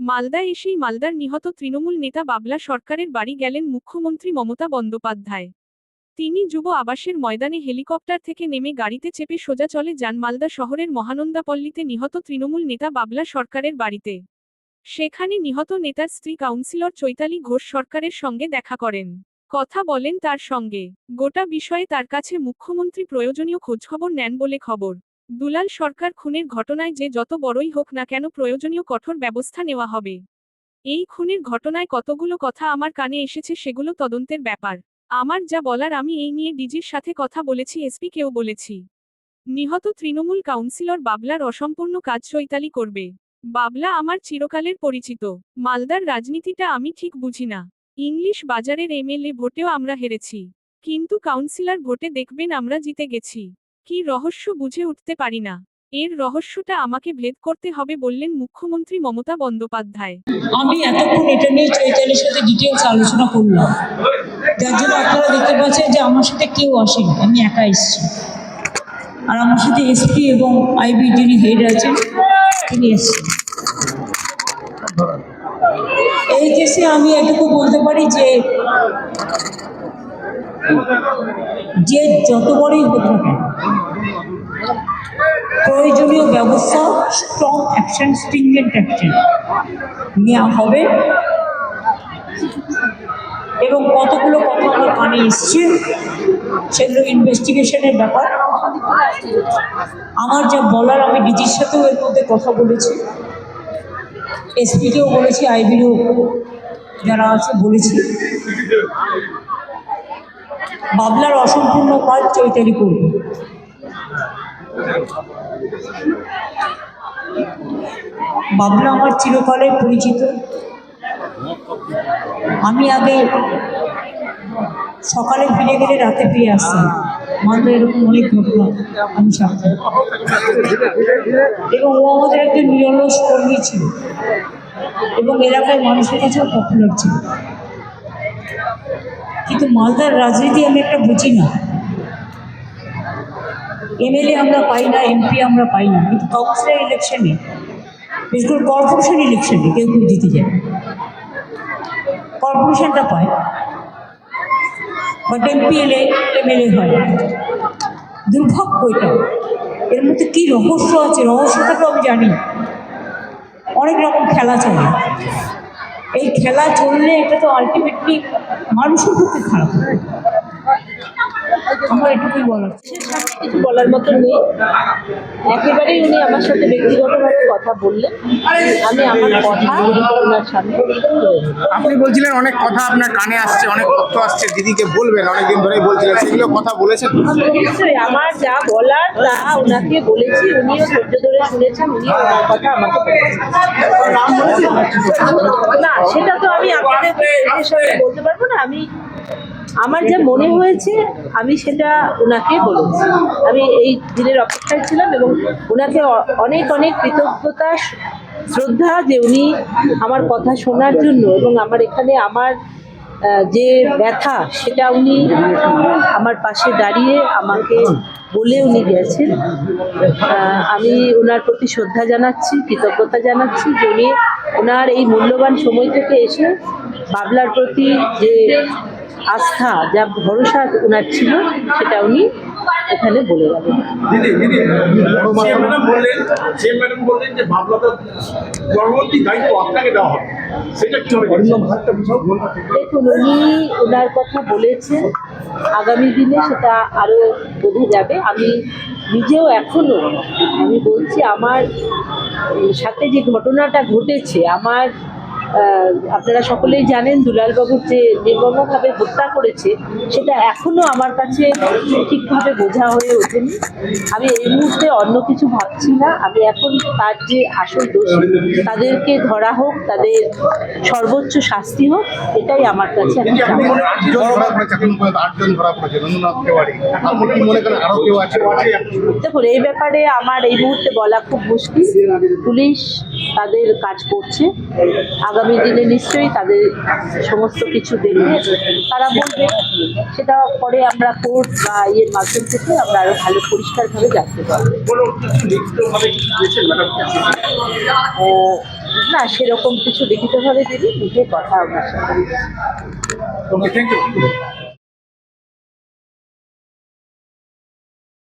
মালদা এসেই মালদার নিহত তৃণমূল নেতা বাবলা সরকারের বাড়ি গেলেন মুখ্যমন্ত্রী মমতা বন্দ্যোপাধ্যায়। তিনি যুব আবাসের ময়দানে হেলিকপ্টার থেকে নেমে গাড়িতে চেপে সোজা চলে যান মালদা শহরের মহানন্দাপল্লীতে নিহত তৃণমূল নেতা বাবলা সরকারের বাড়িতে। সেখানে নিহত নেতার স্ত্রী কাউন্সিলর চৈতালি ঘোষ সরকারের সঙ্গে দেখা করেন। কথা বলেন তার সঙ্গে। গোটা বিষয়ে তার কাছে মুখ্যমন্ত্রী প্রয়োজনীয় খোঁজখবর নেন বলে খবর। দুলাল সরকার খুনের ঘটনায় যে যত বড়ই হোক না কেন প্রয়োজনীয় কঠোর ব্যবস্থা নেওয়া হবে। এই খুনের ঘটনায় কতগুলো কথা আমার কানে এসেছে সেগুলো তদন্তের ব্যাপার। আমার যা বলার আমি এই নিয়ে ডিজির সাথে কথা বলেছি, এসপি এসপিকেও বলেছি। নিহত তৃণমূল কাউন্সিলর বাবলার অসম্পূর্ণ কাজ চৈতালি করবে। বাবলা আমার চিরকালের পরিচিত। মালদার রাজনীতিটা আমি ঠিক বুঝি না। ইংলিশ বাজারের এমএলএ ভোটেও আমরা হেরেছি। কিন্তু কাউন্সিলর ভোটে দেখবেন আমরা জিতে গেছি। কি রহস্য বুঝে উঠতে পারি না। এর রহস্যটা আমাকে ভেদ করতে হবে বললেন মুখ্যমন্ত্রী মমতা বন্দ্যোপাধ্যায়। আমি এতক্ষণ এটা নিয়ে চৈতালির সাথে ডিটেলস আলোচনা করলাম। যার জন্য আপনারা দেখতে পাচ্ছেন যে আমার সাথে কেউ আসেনি, আমি একা এসেছি। আর আমার সাথে এসপি এবং আইবি যিনি হেড আছেন, তিনি এসছেন। এই কেসে আমি এটুকু বলতে পারি যে যে যত বড়ই হোক প্রয়োজনীয় ব্যবস্থা স্ট্রং অ্যাকশন স্ট্রিংজেন্ট অ্যাকশন নেওয়া হবে। এবং কতগুলো কথা আমার কানে এসছে, সেগুলো ইনভেস্টিগেশনের ব্যাপার। আমার যা বলার, আমি ডিজির সাথেও এর মধ্যে কথা বলেছি। এসপিকেও বলেছি, আইবিরও যারা আছে বলেছি। বাবলার অসম্পূর্ণ কাজ চৈতালি করবে। বাবলা আমার চিরকালের পরিচিত। আমি আগে সকালে ফিরে গেলে রাতে ফিরে আসতাম। মালদা এরকম অনেক ঘটনা, আমি সাথে এবং ও আমাদের একটা নিরলস কর্মী ছিল। এবং এলাকায় মানুষের কাছেও পপুলার ছিল। কিন্তু মালদার রাজনীতি আমি একটা বুঝি না। এমএলএ আমরা পাই না এমপি আমরা পাই না। কিন্তু কাউন্সিলর ইলেকশনে বিশেষ করে কর্পোরেশন ইলেকশনে কেউ কেউ জিতে যায়। কর্পোরেশনটা পায়। বাট এমপি এলে এমএলএ হয়। দুর্ভাগ্য এটা। এর মধ্যে কী রহস্য আছে? রহস্যটা তো আমি জানি। অনেক রকম খেলা চলে। এই খেলা চললে এটা তো আলটিমেটলি মানুষের পক্ষে খারাপ হবে। আমার এটুকুই বলার। কিছু বলার মতো নেই। একেবারেই উনি আমার সাথে ব্যক্তিগতভাবে কথা বললেন। আমি আমার কথা ওনার সামনে আপনি বলছিলেন অনেক কথা আপনার কানে আসছে অনেক তথ্য আসছে দিদিকে বলবেন অনেকদিন ধরেই বলছিলেন সেগুলো কথা বলেছেন। নিশ্চয়ই আমার যা বলার তা ওনাকে বলেছি উনিও ধৈর্য ধরে শুনেছেন উনিও ওনার কথা আমাকে না সেটা তো আমি আপনাদের বলতে পারব না আমি আমার যা মনে হয়েছে, আমি সেটা ওনাকে বলেছি। আমি এই দিনের অপেক্ষায় ছিলাম এবং ওনাকে অনেক অনেক কৃতজ্ঞতা, শ্রদ্ধা যে উনি আমার কথা শোনার জন্য এবং আমার এখানে আমার যে ব্যথা, সেটা উনি আমার পাশে দাঁড়িয়ে আমাকে বলে উনি গেছেন। আমি ওনার প্রতি শ্রদ্ধা জানাচ্ছি, কৃতজ্ঞতা জানাচ্ছি যে উনি ওনার এই মূল্যবান সময় থেকে এসে বাবলার প্রতি যে আস্থা যা ভরসা ওনার ছিল সেটা উনি এখানে বলে দেখুন উনি ওনার কথা বলেছেন আগামী দিনে সেটা আরও বোঝা যাবে। আমি নিজেও এখনও আমি বলছি আমার সাথে যে ঘটনাটা ঘটেছে আমার আপনারা সকলেই জানেন দুলালবাবুর যে নির্মমভাবে হত্যা করেছে সেটা এখনও আমার কাছে ঠিকভাবে বোঝা হয়ে ওঠেনি। আমি এই মুহূর্তে অন্য কিছু ভাবছি না। আমি এখন তার যে আসল দোষী তাদেরকে ধরা হোক তাদের সর্বোচ্চ শাস্তি হোক এটাই আমার কাছে দেখুন এই ব্যাপারে আমার এই মুহূর্তে বলা খুব মুশকিল। পুলিশ তাদের কাজ করছে। আগামী দিনে নিশ্চয়ই তাদের সমস্ত কিছু দেখে তারা বলবে সেটা পরে আমরা কোর্ট বা ইয়ের মাধ্যম থেকে আমরা আরও ভালো পরিষ্কারভাবে জানতে পারব। না সেরকম কিছু লিখিতভাবে দিদি লিখে কথা ওনার সাথে